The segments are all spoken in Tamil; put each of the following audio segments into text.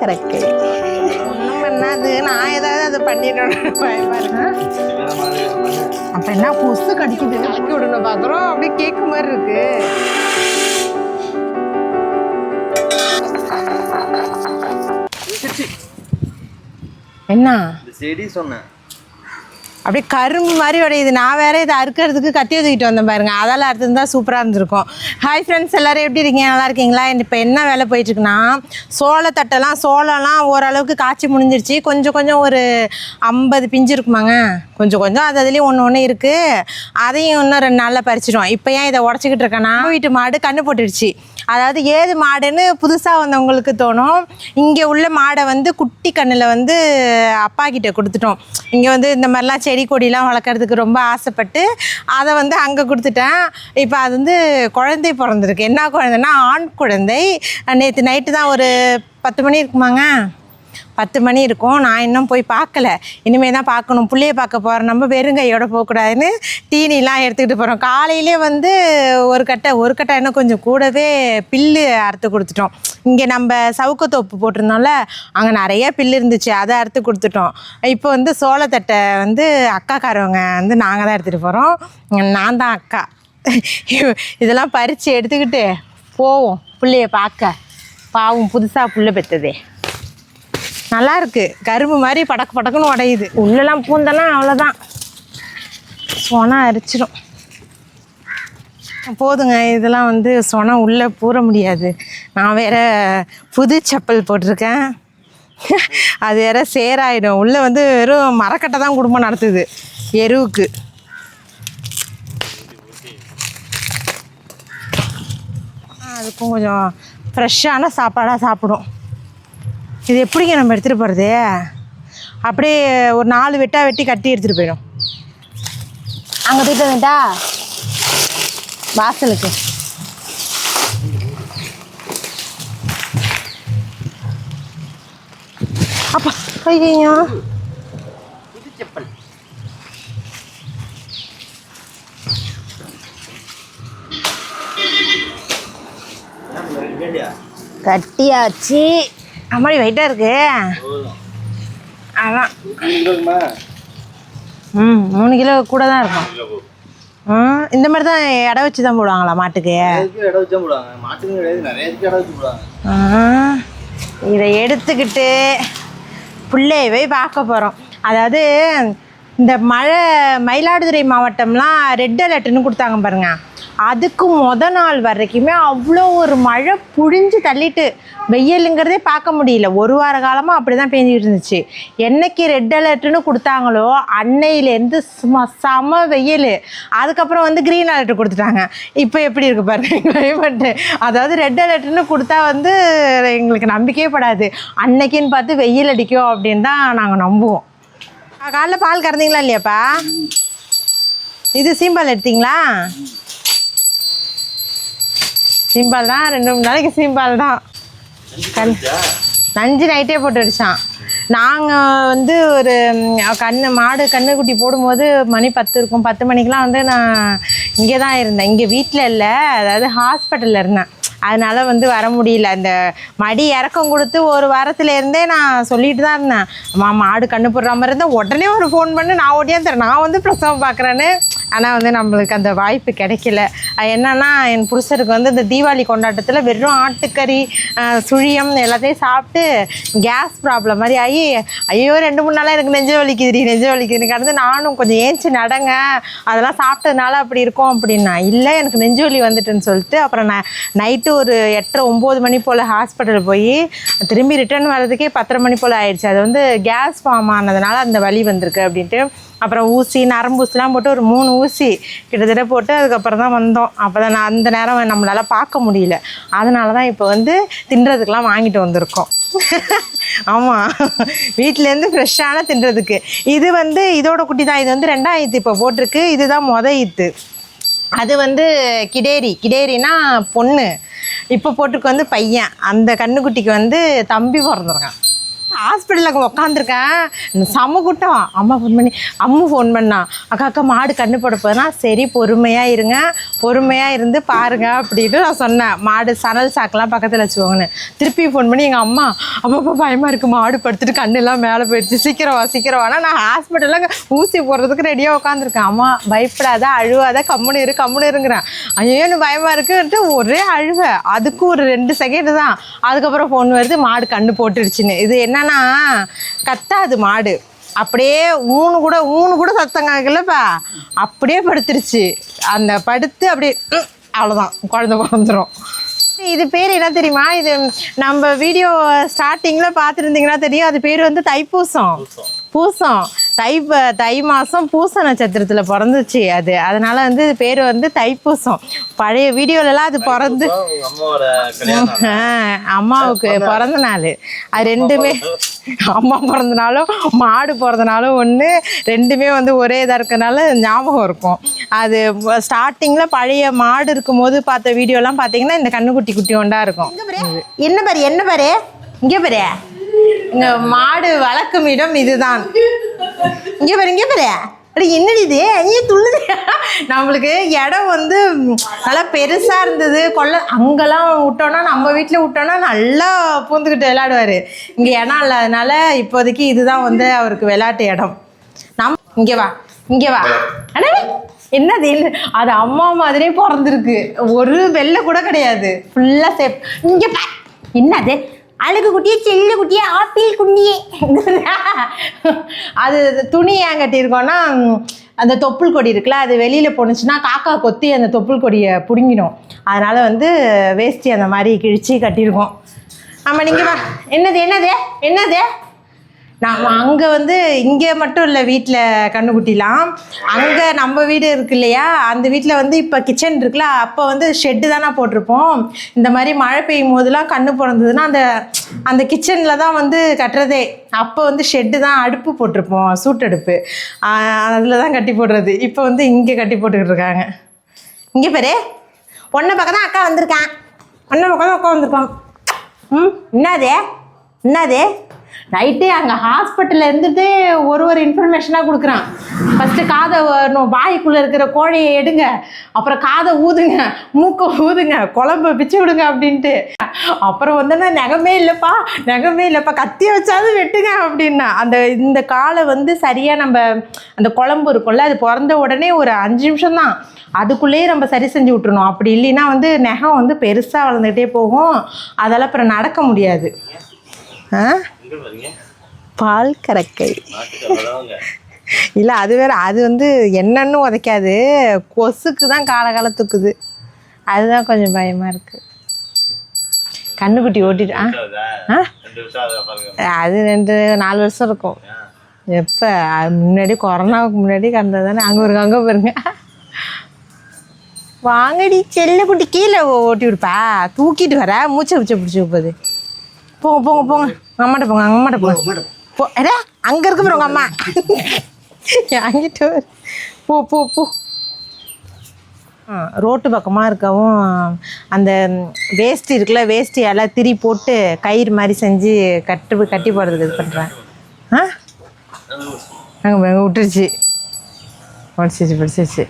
கறக்கை ஒன்றும் பண்ணாது. நான் ஏதாவது அதை பண்ணிடணும். அப்ப என்ன புசு கடிக்குது? கலக்கி விடணும். பார்க்குறோம் அப்படியே கேக்கு மாதிரி இருக்கு. என்ன? இந்த செடி சொன்னேன். அப்படியே கரும்பு மாதிரி உடையுது. நான் வேற இதை அறுக்கிறதுக்கு கத்தி தூக்கிட்டு வந்தேன் பாருங்க. அதெல்லாம் அறுத்துருந்தா சூப்பராக இருந்திருக்கும். ஹாய் ஃப்ரெண்ட்ஸ் எல்லாரும் எப்படி இருக்கீங்க? நல்லா இருக்கீங்களா? இப்போ என்ன வேலை போயிட்டுருக்குன்னா சோளத்தட்டெல்லாம் சோளம்லாம் ஓரளவுக்கு காய்ச்சி முடிஞ்சிருச்சு. கொஞ்சம் கொஞ்சம் ஒரு ஐம்பது பிஞ்சு இருக்குமாங்க. கொஞ்சம் கொஞ்சம் அது அதுலேயும் ஒன்று ஒன்று இருக்குது அதையும் இன்னும் ரெண்டு நாளில் பறிச்சிடும் இப்போ ஏன் இதை உடச்சிக்கிட்டு இருக்கேன்னா வீட்டு மாடு கண்ணு போட்டுடுச்சு. அதாவது ஏது மாடுன்னு புதுசாக வந்தவங்களுக்கு தோணும். இங்கே உள்ள மாடை வந்து குட்டி கண்ணில் வந்து அப்பா கிட்ட கொடுத்துட்டோம். இங்கே வந்து இந்த மாதிரிலாம் செடி கொடிலாம் வளர்க்குறதுக்கு ரொம்ப ஆசைப்பட்டு அதை வந்து அங்கே கொடுத்துட்டேன். இப்போ அது வந்து குழந்தை பிறந்திருக்கு. என்ன குழந்தைன்னா ஆண் குழந்தை. நேற்று நைட்டு தான் ஒரு பத்து மணி இருக்குமாங்க? பத்து மணி இருக்கும். நான் இன்னும் போய் பார்க்கல. இனிமேல் தான் பார்க்கணும். பிள்ளைய பார்க்க போகிறோம் நம்ம வெறுங்கையோட போகக்கூடாதுன்னு தீனிலாம் எடுத்துக்கிட்டு போகிறோம் காலையிலே வந்து ஒரு கட்டை ஒரு கட்டை இன்னும் கொஞ்சம் கூடவே பில்லு அறுத்து கொடுத்துட்டோம். இங்கே நம்ம சவுக்கத்தோப்பு போட்டிருந்தோம்ல அங்கே நிறைய பில்லு இருந்துச்சு. அதை அறுத்து கொடுத்துட்டோம். இப்போ வந்து சோளத்தட்டை வந்து அக்காக்காரவங்க வந்து நாங்கள் தான் எடுத்துகிட்டு போகிறோம் நான் தான் அக்கா. இதெல்லாம் பறித்து எடுத்துக்கிட்டு போவோம். புள்ளைய பார்க்க. பாவம் புதுசாக புள்ள பெற்றதே நல்லா இருக்கு கரும்பு மாதிரி படக்கு படக்குன்னு உடையுது. உள்ளெல்லாம் பூந்தனா அவ்வளோதான் சொனா அரிச்சிடும் போதுங்க இதெல்லாம் வந்து சொனம் உள்ளே பூர முடியாது. நான் வேற புது செப்பல் போட்டிருக்கேன். அது வேற சேராயிடும். உள்ளே வந்து வெறும் மரக்கட்டை தான் குடும்பம் நடத்துது. எருவுக்கு. அதுக்கும் கொஞ்சம் ஃப்ரெஷ்ஷான சாப்பாடாக சாப்பிடும். இது எப்படிங்க நம்ம எடுத்துகிட்டு போகிறது அப்படியே ஒரு நாலு வெட்டா வெட்டி கட்டி எடுத்துகிட்டு போயிடும். அங்கே போயிட்டு வந்துட்டா? வாசலுக்கு. அப்பா ஐயோ கட்டியாச்சு. அம்மாடி வெயிட்டாக இருக்கு. அதான். ம் மூணு கிலோ கூட தான் இருக்கும் ம் இந்த மாதிரி தான் இடம் வச்சு தான் போடுவாங்களா மாட்டுக்கு? இடம் வச்சா போடுவாங்க. மாட்டுக்கு கிடையாது நிறைய இடம் வச்சு போடுவாங்க. இதை எடுத்துக்கிட்டு பிள்ளைய போய் பார்க்க போகிறோம் அதாவது இந்த மழை மயிலாடுதுறை மாவட்டம்லாம் ரெட் அலர்ட்னு கொடுத்தாங்க பாருங்க. அதுக்கு முத நாள் வரைக்குமே அவ்வளோ ஒரு மழை புழிஞ்சு தள்ளிட்டு வெயிலுங்கிறதே பார்க்க முடியல. ஒரு வார காலமாக அப்படி தான் பேஞ்சிட்டு இருந்துச்சு. என்னைக்கு ரெட் அலர்ட்னு கொடுத்தாங்களோ அன்னையிலேருந்து சும்மா செம வெயில். அதுக்கப்புறம் வந்து க்ரீன் அலர்ட் கொடுத்துட்டாங்க. இப்போ எப்படி இருக்கு பாருங்க கிளைமேட்டு அதாவது ரெட் அலர்ட்னு கொடுத்தா வந்து எங்களுக்கு நம்பிக்கையே படாது. அன்னைக்குன்னு பார்த்து வெயில் அடிக்கும் அப்படின்னு தான் நாங்கள் நம்புவோம். காலைல பால் கறந்தீங்களா இல்லையாப்பா? இது சீம்பால் எடுத்தீங்களா? சீம்பால் தான் ரெண்டு மூணு நாளைக்கு சீம்பால் தான் கண் நஞ்சு நைட்டே போட்டு அடிச்சான் நாங்கள் வந்து ஒரு கண்ணு மாடு கண்ணுக்குட்டி போடும்போது மணி பத்து இருக்கும். பத்து மணிக்கெலாம் வந்து நான் இங்கே தான் இருந்தேன். இங்கே வீட்டில் இல்லை. அதாவது ஹாஸ்பிட்டலில் இருந்தேன். அதனால் வந்து வர முடியல. அந்த மடி இறக்கம் கொடுத்து ஒரு வாரத்துலேருந்தே நான் சொல்லிட்டு தான் இருந்தேன். மா மாடு கண்ணு போடுற மாதிரி இருந்தால் உடனே ஒரு ஃபோன் பண்ணி நான் ஓடியாந்துறேன் நான் வந்து பிரசவம் பார்க்குறேன்னு. ஆனால் வந்து நம்மளுக்கு அந்த வாய்ப்பு கிடைக்கல. அது என்னன்னா என் புருஷருக்கு வந்து இந்த தீபாவளி கொண்டாட்டத்தில் வெறும் ஆட்டுக்கறி சுழியம் எல்லாத்தையும் சாப்பிட்டு கேஸ் ப்ராப்ளம் மாதிரி ஆகி ஐயோ ரெண்டு மூணு நாளாக எனக்கு நெஞ்சு வலிக்குதுடி நெஞ்ச வலிக்குதுன்னு கடந்து நானும் கொஞ்சம் ஏஞ்சி நடங்க. அதெல்லாம் சாப்பிட்டதுனால அப்படி இருக்கும் அப்படின்னா இல்லை எனக்கு நெஞ்சு வலி வந்துட்டுன்னு சொல்லிட்டு அப்புறம் நான் நைட்டு ஒரு எட்டரை ஒம்பது மணி போல் ஹாஸ்பிட்டல் போய் திரும்பி ரிட்டர்ன் வர்றதுக்கே பத்தரை மணி போல் ஆயிடுச்சு. அது வந்து கேஸ் ஃபார்ம் ஆனதுனால அந்த வலி வந்திருக்கு அப்படின்ட்டு. அப்புறம் ஊசி நரம்பு ஊசிலாம் போட்டு ஒரு மூணு ஊசி கிட்டத்தட்ட போட்டு அதுக்கப்புறம் தான் வந்தோம். அப்போ தான் நான் அந்த நேரம் நம்மளால் பார்க்க முடியல. அதனால தான் இப்போ வந்து தின்றதுக்கெலாம் வாங்கிட்டு வந்திருக்கோம். ஆமாம் வீட்டிலேருந்து ஃப்ரெஷ்ஷான தின்றதுக்கு. இது வந்து இதோட குட்டி தான். இது வந்து ரெண்டாயிரத்து இப்போ போட்டிருக்கு. இதுதான் மொத ஈத்து. அது வந்து கிடேரி. கிடேரினா பொண்ணு. இப்போ போட்டுக்கு வந்து பையன். அந்த கண்ணுக்குட்டிக்கு வந்து தம்பி பிறந்திருக்கான். ஹாஸ்பிட்டலில் அங்கே உட்காந்துருக்கேன் செம கூட்டம். அம்மா ஃபோன் பண்ணி அம்மா ஃபோன் பண்ணா. அக்கா அக்கா மாடு கண்ணு போட போதுனா சரி பொறுமையாக இருங்க. பொறுமையாக இருந்து பாருங்க அப்படின்னு நான் சொன்னேன். மாடு சணல் சாக்கெல்லாம் பக்கத்தில் வச்சுக்கோங்கன்னு. திருப்பி ஃபோன் பண்ணி எங்கள் அம்மா அப்பப்போ பயமாக இருக்குது மாடு படுத்துட்டு கண்ணெல்லாம் மேலே போயிடுச்சு. சீக்கிரம் வா சீக்கிரம் வானா நான் ஹாஸ்பிட்டலில் ஊசி போடுறதுக்கு ரெடியாக உட்காந்துருக்கேன் அம்மா பயப்படாத அழுவாத. கம்முனு இரு கம்முனு இருங்கிறேன். ஐயோன்னு பயமாக இருக்குன்ட்டு ஒரே அழுவை. அதுக்கும் ஒரு ரெண்டு செகண்ட் தான். அதுக்கப்புறம் ஃபோன் வருது மாடு கண்ணு போட்டுடுச்சுன்னு. இது என்னன்னா கத்தாது மாடு. அப்படியே ஊனு கூட ஊனு கூட சத்தம் கேட்கலப்பா. அப்படியே படுத்துருச்சு. அந்த படுத்து அப்படியே அவ்வளோதான் குழந்த பிறந்துடும் இது பேர் என்ன தெரியுமா? இது நம்ம வீடியோ ஸ்டார்டிங்கில் பார்த்துருந்தீங்கன்னா தெரியும். அது பேர் வந்து தைப்பூசம். பூசம். தை ப- தை மாதம் பூச நட்சத்திரத்தில் பிறந்துச்சு அது. அதனால வந்து பேர் வந்து தைப்பூசம். பழைய வீடியோலலாம் அது பிறந்து அம்மாவுக்கு பிறந்த நாள். அது ரெண்டுமே அம்மா பிறந்த நாளும் மாடு பிறந்த நாளும் ஒன்று ரெண்டுமே வந்து ஒரே இதாக இருக்கனால ஞாபகம் இருக்கும். அது ஸ்டார்டிங்கில் பழைய மாடு இருக்கும்போது பார்த்த வீடியோலாம் பார்த்தீங்கன்னா இந்த கண்ணுக்குட்டி குட்டி ஒன்றா இருக்கும். என்ன பாரு என்ன பாரு. இங்கே பாரு. இங்கே மாடு வளர்க்கும் இடம் இதுதான். இங்கே பாரு இங்கே பாரு. அட என்னடி இது? ஏன் துள்ளுது. நம்மளுக்கு இடம் வந்து நல்லா பெருசாக இருந்தது. கொள்ள அங்கெல்லாம் விட்டோன்னா நம்ம வீட்டில் விட்டோன்னா நல்லா பூந்துக்கிட்டு விளையாடுவார். இங்கே இடம் இல்லாதனால இப்போதைக்கு இதுதான் வந்து அவருக்கு விளையாட்டு இடம். நம் இங்கே வா இங்கே வா. அடே என்னது? என்ன அது அம்மா மாதிரியே பிறந்திருக்கு. ஒரு வெள்ளை கூட கிடையாது. ஃபுல்லாக சேஃப் இங்கே பா என்னது? அழகு குட்டியே செல்லு குட்டியே ஆப்பிள் குண்டியே அது துணி ஏன் கட்டியிருக்கோன்னா அந்த தொப்புள் கொடி இருக்குல்ல அது வெளியில் போணுச்சுன்னா காக்கா கொத்தி அந்த தொப்புள் கொடியை பிடுங்கிடும். அதனால் வந்து வேஷ்டி அந்த மாதிரி கிழிச்சு கட்டியிருக்கோம். ஆமாம் நீங்கள் என்னது என்னது என்னது? நான் அங்கே வந்து இங்கே மட்டும் இல்லை வீட்டில் கண்ணுக்குட்டிலாம். அங்கே நம்ம வீடு இருக்கு இல்லையா? அந்த வீட்டில் வந்து இப்போ கிச்சன் இருக்குல்ல அப்போ வந்து ஷெட்டு தானே போட்டிருப்போம். இந்த மாதிரி மழை பெய்யும் போதெல்லாம் கண்ணு பிறந்ததுன்னா அந்த அந்த கிச்சனில் தான் வந்து கட்டுறதே. அப்போ வந்து ஷெட்டு தான் அடுப்பு போட்டிருப்போம் சூட்டடுப்பு. அதில் தான் கட்டி போடுறது. இப்போ வந்து இங்கே கட்டி போட்டுக்கிட்டு இருக்காங்க. இங்கே பாரு. பொண்ணை பக்கம் தான் அக்கா வந்திருக்கான் பொண்ணை பக்கம் தான் அக்கா வந்திருக்கான் ம் என்னது? என்னது? நைட்டே அங்கே ஹாஸ்பிட்டலில் இருந்துட்டு ஒரு ஒரு இன்ஃபர்மேஷனாக கொடுக்குறான். ஃபஸ்ட்டு காதை வாய்க்குள்ளே இருக்கிற கோழையை எடுங்க. அப்புறம் காதை ஊதுங்க மூக்கை ஊதுங்க குழம்பு பிச்சு விடுங்க அப்படின்ட்டு. அப்புறம் வந்து நான் நகமே இல்லைப்பா நகமே இல்லைப்பா கத்தி வச்சாவது வெட்டுங்க அப்படின்னா. அந்த இந்த காலை வந்து சரியாக நம்ம அந்த குழம்பு இருக்கும்ல அது பிறந்த உடனே ஒரு அஞ்சு நிமிஷம் தான். அதுக்குள்ளேயே நம்ம சரி செஞ்சு விட்டுருணும் அப்படி இல்லைன்னா வந்து நகம் வந்து பெருசாக வளர்ந்துக்கிட்டே போகும். அதெல்லாம் அப்புறம் நடக்க முடியாது. ஆ? பால் கறக்கை. இல்லை அது வேற அது வந்து என்னன்னு உதைக்காது. கொசுக்கு தான் காலகால தூக்குது. அதுதான் கொஞ்சம் பயமாக இருக்குது கண்ணுக்குட்டி ஓட்டிட்டு ஆ? அது ரெண்டு நாலு வருஷம் இருக்கும். எப்போ? முன்னாடி கொரோனாவுக்கு முன்னாடி கண்டது தானே அங்கே ஒரு அங்கே பாருங்க. வாங்கடி செல்லக்குட்டி கீழே ஓட்டி விடுப்பா. தூக்கிட்டு வர. மூச்சை பிடிச்சி பிடிச்சி வைப்பது. போங்க போங்க போங்க அம்மாட்ட போங்க அம்மாட்ட போங்க. போ. ஏடா அங்கே இருக்கு பாரு உங்க அம்மா. வாங்கிட்டு வரு. போ போ போ. ஆ, ரோட்டு பக்கமாக இருக்கவும் அந்த வேஷ்டி இருக்குல்ல வேஷ்டி எல்லாம் திரி போட்டு கயிறு மாதிரி செஞ்சு கட்டு கட்டி போடுறதுக்கு இது பண்ணுறேன் ஆ? அங்கே விட்டுருச்சு. படிச்சிச்சு படிச்சிச்சு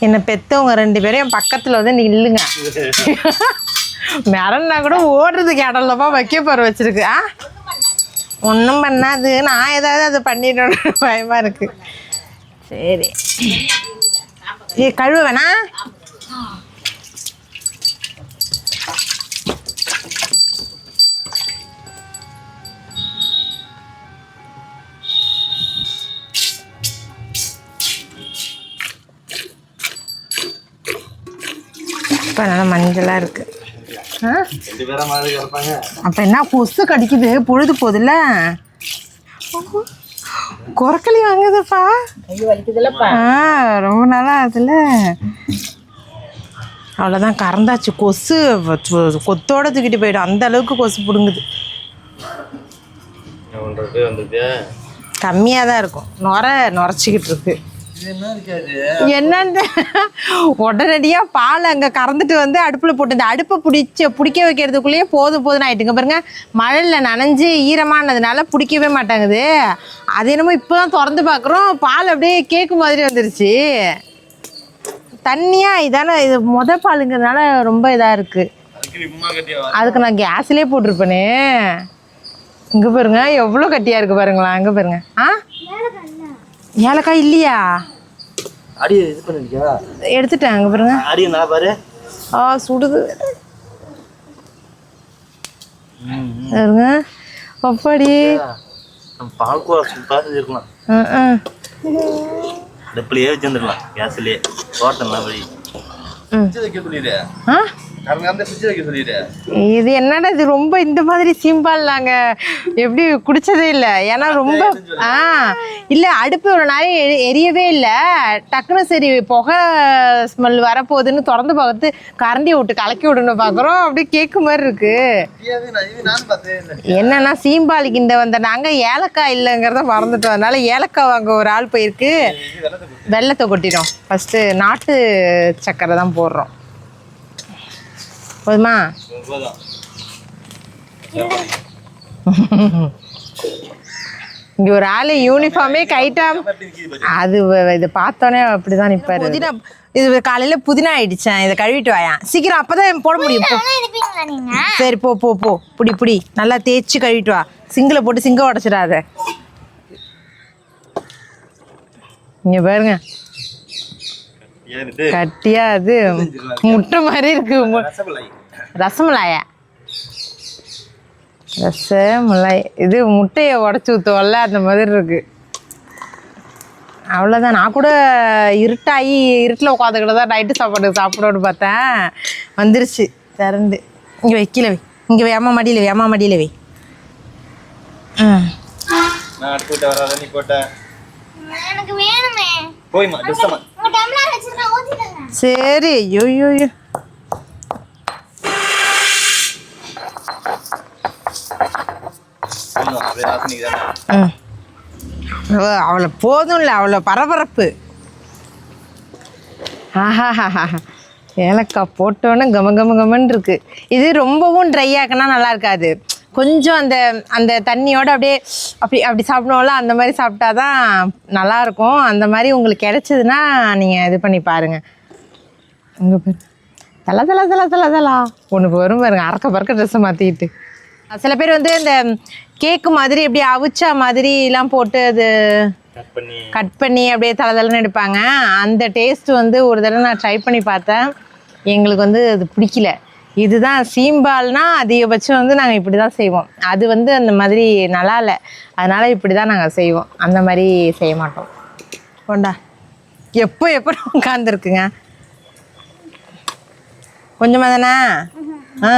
என்னை பெற்றவங்க ரெண்டு பேரும் என் பக்கத்தில் வந்து நில்லுங்க. மிரண்டா கூட ஓடுறதுக்கு இடம்லப்பா வைக்க போகிற வச்சிருக்கு. ஆ? ஒன்றும் பண்ணாது. நான் ஏதாவது அதை பண்ணிடணும் பயமாக இருக்கு. சரி. ஏ கழுவ வேணா இப்போ நல்லா மஞ்சளாக இருக்கு. ஆ? அப்போ என்ன கொசு கடிக்குது? பொழுது போகுதுல்ல? குரக்கலி வாங்குதுப்பா. ஆ ரொம்ப நாளாக அதில் அவ்வளோதான் கறந்தாச்சு. கொசு கொத்தோட தூக்கிட்டு போயிடும். அந்த அளவுக்கு கொசு பிடுங்குது. கம்மியாக தான் இருக்கும். நுர நுரைச்சிக்கிட்டு இருக்கு. இருக்காது என்னன்னு உடனடியாக பால் அங்கே கறந்துட்டு வந்து அடுப்பில் போட்டு இந்த அடுப்பை பிடிச்ச பிடிக்க வைக்கிறதுக்குள்ளேயே போதும் போதும் ஆயிட்டுங்க. பாருங்க மழையில் நனைஞ்சு ஈரமானதுனால பிடிக்கவே மாட்டாங்குது. அது என்னமோ இப்போ தான் திறந்து பார்க்குறோம் பால் அப்படியே கேக்கு மாதிரி வந்துருச்சு. தண்ணியாக இதானே இது மொத பாலுங்கிறதுனால ரொம்ப இதாக இருக்குது அதுக்கு கட்டியா நான் கேஸ்லேயே போட்டிருப்பேனே. இங்கே பாருங்க எவ்வளோ கட்டியாக இருக்குது பாருங்களா அங்கே பாருங்க. ஆ? ஏலக்காய் இல்லையா? அடி இது பண்ணிருக்கியா? எடுத்துட்டேன் அங்கே பாருங்க. அடி நான் பாரு. ஆ சுடுது. பாருங்க. அப்படி. நம்ம பால் கூட சூப்பராக செஞ்சிருக்கலாம் ம், ம். அடுப்புலயே வச்சிருந்துருக்கலாம். கேஸ்லயே ஹோட்டல்லாம் வழி ம். ஃப்ரிட்ஜ் வைக்க சொல்லிடு. ஆ? இது என்னடா இது? ரொம்ப இந்த மாதிரி சிம்பிள் நாங்கள் எப்படி குடிச்சதே இல்லை. ஏன்னா ரொம்ப ஆ இல்லை அடுப்பு ஒரு நாள் எரி- எரியவே இல்லை. டக்குன்னு சரி புகை ஸ்மெல் வரப்போகுதுன்னு திறந்து பார்த்து கரண்டி விட்டு கலக்கி விடணும் பார்க்குறோம். அப்படியே கேக்கு மாதிரி இருக்கு. என்னன்னா சீம்பாலிக்கு இந்த வந்த நாங்கள் ஏலக்காய் இல்லைங்கிறத மறந்துட்டோம். அதனால ஏலக்காய் வாங்க ஒரு ஆள் போயிருக்கு. வெள்ளத்தை கொட்டிடும். ஃபஸ்ட்டு நாட்டு சக்கரை தான் போடுறோம். போதுமா? இங்கே ஒரு ஆள் யூனிஃபார்மே கைட்டாம. அது இது பார்த்தோன்னே அப்படிதான் புதினா இது காலையில் புதினா ஆயிடுச்சேன் இதை கழுவிட்டு வாயான் சீக்கிரம் அப்பதான் போட முடியும். சரி போ போ போ. புடி புடி. நல்லா தேய்ச்சி கழுவிட்டு வா. சிங்கில் போட்டு சிங்க உடச்சிடாத. இங்க பாருங்க. கட்டியா அது? முட்டை மாதிரி இருக்கு. ரசமலாயா. ரசமலாய். இது முட்டையை உடச்சி ஊற்றுவோம்ல அந்த மாதிரி இருக்கு. அவ்வளோதான் நான் கூட இருட்டாகி இருட்டில் உட்காந்துக்கிட்டு தான் நைட்டு சாப்பாடு சாப்பிடணும்னு பார்த்தேன். வந்துருச்சு. திறந்து. இங்கே வை கீழே வை. இங்கே வை அம்மா மடியில் வை அம்மா மடியில் வை. ம் நான் அடுத்து விட்ட வராத நீ போட்ட. எனக்கு வேணுமே. போய்மா சரி ஐயோ ஐயோ அவளை போதும் இல்லை அவ்வளோ பரபரப்பு. ஆஹாஹாஹா. ஏலக்காய் போட்டோன்னே கம கம கமன்னு இருக்கு. இது ரொம்பவும் ட்ரை ஆக்கினா நல்லா இருக்காது. கொஞ்சம் அந்த அந்த தண்ணியோட அப்படியே அப்படி அப்படி சாப்பிடுவோம்ல அந்த மாதிரி சாப்பிட்டா தான் நல்லாயிருக்கும். அந்த மாதிரி உங்களுக்கு கிடைச்சதுன்னா நீங்கள் இது பண்ணி பாருங்கள் இங்கே பாரு. தல தல தல தல தலா. ஒன்று வரும் பாருங்க அறக்க பறக்க ட்ரெஸ்ஸை மாற்றிக்கிட்டு சில பேர் வந்து இந்த கேக்கு மாதிரி இப்படி அவிச்சா மாதிரிலாம் போட்டு அது கட் பண்ணி. கட் பண்ணி அப்படியே தலை தலைன்னு எடுப்பாங்க. அந்த டேஸ்ட் வந்து ஒரு தடவை நான் ட்ரை பண்ணி பார்த்தேன். எங்களுக்கு வந்து அது பிடிக்கல. இதுதான் சீம்பால்னா அதிகபட்சம் வந்து நாங்கள் இப்படி தான் செய்வோம். அது வந்து அந்த மாதிரி நல்லா இல்லை. அதனால் இப்படி தான் நாங்கள் செய்வோம். அந்த மாதிரி செய்ய மாட்டோம். கொண்டா எப்போ எப்போ உட்காந்துருக்குங்க கொஞ்சமாக தானே? ஆ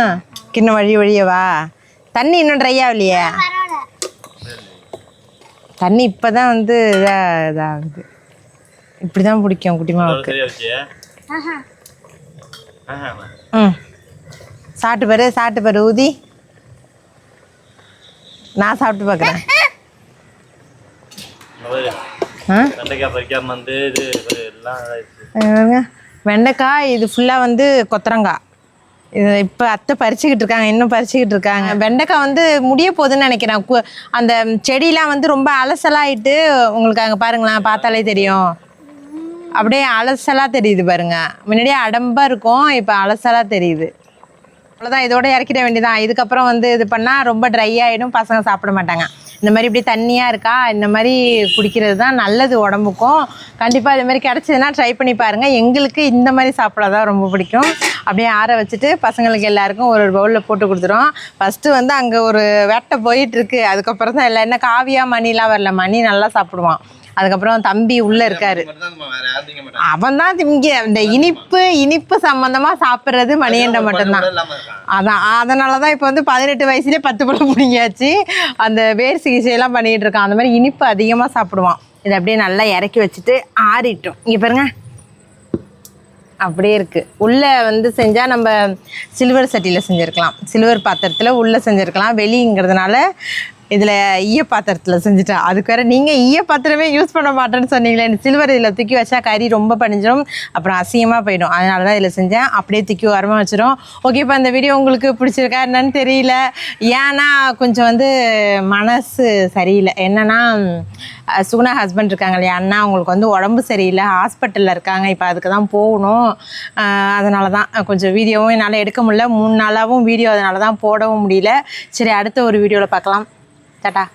கிண்ணம் வழி வழியவா தண்ணி இன்னும் ட்ரை ஆகலையே தண்ணி இப்போ தான் வந்து இதாக இதாகுது. இப்படி தான் பிடிக்கும் குட்டிமாவுக்கு. ம். சாப்பிட்டு பாரு சாப்பிட்டு பாரு ஊதி. நான் சாப்பிட்டு பார்க்குறேன் வெண்டைக்காய் இது ஃபுல்லாக வந்து கொத்தரங்காய். இது இப்போ அத்தை பறிச்சுக்கிட்டு இருக்காங்க இன்னும் பறிச்சுக்கிட்டு இருக்காங்க. வெண்டைக்காய் வந்து முடிய போகுதுன்னு நினைக்கிறேன். கு- அந்த செடியெலாம் வந்து ரொம்ப அலசலாயிட்டு உங்களுக்கு அங்கே பாருங்களேன் பார்த்தாலே தெரியும். அப்படியே அலசலாக தெரியுது பாருங்க. முன்னாடியே அடம்பா இருக்கும் இப்போ அலசலாக தெரியுது. அவ்வளோதான் இதோட இறக்கிட வேண்டியதான் இதுக்கப்புறம் வந்து இது பண்ணால் ரொம்ப ட்ரை ஆகிடும் பசங்க சாப்பிட மாட்டாங்க. இந்த மாதிரி இப்படி தண்ணியாக இருக்கா? இந்த மாதிரி குடிக்கிறது தான் நல்லது உடம்புக்கும். கண்டிப்பாக இது மாதிரி கிடச்சதுன்னா ட்ரை பண்ணி பாருங்கள் எங்களுக்கு இந்த மாதிரி சாப்பிட தான் ரொம்ப பிடிக்கும். அப்படியே ஆற வச்சுட்டு பசங்களுக்கு எல்லாருக்கும் ஒரு ஒரு பவுலில் போட்டு கொடுத்துரும் ஃபஸ்ட்டு வந்து அங்கே ஒரு வேட்டை போயிட்டுருக்கு அதுக்கப்புறம் தான் எல்லாம் என்ன காவியாக மணிலாம் வரல. மணி நல்லா சாப்பிடுவான். அதுக்கப்புறம் தம்பி உள்ளே இருக்காரு. அவன் தான் திங்க இந்த இனிப்பு இனிப்பு சம்மந்தமாக சாப்பிட்றது மணியண்டை மட்டும்தான். அதான் அதனால தான். இப்போ வந்து பதினெட்டு வயசுலேயே பத்து பழம் பிடிங்கியாச்சு. அந்த வேர் சிகிச்சையெல்லாம் பண்ணிகிட்டு இருக்கான். அந்த மாதிரி இனிப்பு அதிகமாக சாப்பிடுவான். இதை அப்படியே நல்லா இறக்கி வச்சுட்டு ஆறிட்டோம். இங்கே பாருங்க. அப்படியே இருக்குது உள்ளே வந்து செஞ்சால் நம்ம சில்வர் சட்டியில் செஞ்சுருக்கலாம். சில்வர் பாத்திரத்தில் உள்ளே செஞ்சுருக்கலாம். வெளிங்கிறதுனால இதில் ஈய பாத்திரத்தில் செஞ்சுட்டேன். அதுக்கு வேறு நீங்கள் ஈய பாத்திரமே யூஸ் பண்ண மாட்டேன்னு சொன்னீங்களே சில்வர் இதில் தூக்கி வச்சா கறி ரொம்ப பணிஞ்சிடும் அப்புறம் அசியமாக போயிடும். அதனால தான் இதில் செஞ்சேன். அப்படியே தூக்கி வரமாக வச்சிடும் ஓகே இப்போ அந்த வீடியோ உங்களுக்கு பிடிச்சிருக்கா என்னன்னு தெரியல. ஏன்னா கொஞ்சம் வந்து மனசு சரியில்லை. என்னன்னா சுகுணா ஹஸ்பண்ட் இருக்காங்க இல்லையா அண்ணா அவங்களுக்கு வந்து உடம்பு சரியில்லை ஹாஸ்பிட்டலில் இருக்காங்க இப்போ அதுக்கு தான் போகணும். அதனால தான் கொஞ்சம் வீடியோவும் என்னால் எடுக்க முடியல. மூணு நாளாகவும் வீடியோ அதனால தான் போடவும் முடியல. சரி அடுத்த ஒரு வீடியோவில் பார்க்கலாம். 哒哒